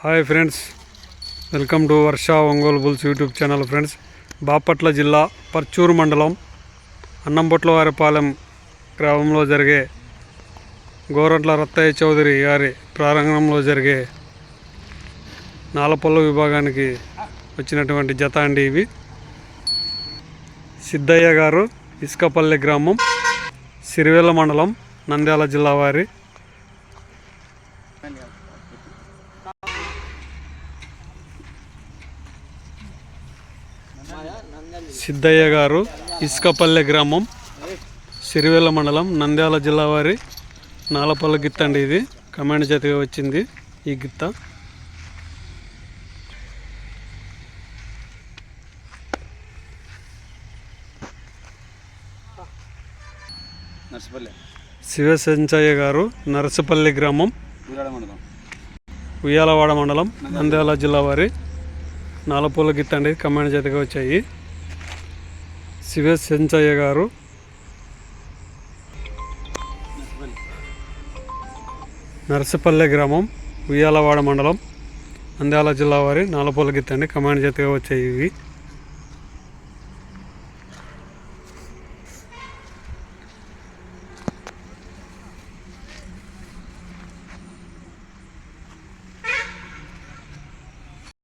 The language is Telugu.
Hi friends welcome to Varsha Ongole bulls YouTube channel friends Bapatla జిల్లా పర్చూరు మండలం అన్నంబొట్ల వారిపాలెం గ్రామంలో జరిగే గోరంట్ల రత్తయ్య చౌదరి గారి ప్రారంభంలో జరిగే నాలపల్లు విభాగానికి వచ్చినటువంటి జత అండి ఇవి సిద్ధయ్య గారు ఇసుకపల్లి గ్రామం సిరివెల్ల మండలం నంద్యాల జిల్లా వారి సిద్ధయ్య గారు ఇసుకపల్లె గ్రామం సిరివెల్ల మండలం నంద్యాల జిల్లా వారి నాలపల్లి గిత్త అండి ఇది. కమాండ్ చేతిగా వచ్చింది ఈ గిత్త. శివసంచయ్య గారు నరసపల్లి గ్రామం ఉయ్యాలవాడ మండలం నంద్యాల జిల్లా వారి నాలపూల గిత్త అనేది కమాండ్ చేతిగా వచ్చాయి. శివసంచయ్య గారు. నరసపల్లె గ్రామం ఉయ్యాలవాడ మండలం నంద్యాల జిల్లా వారి నాలపూల గిత్త అండి కమాండ్ చేతిగా వచ్చాయి ఇవి.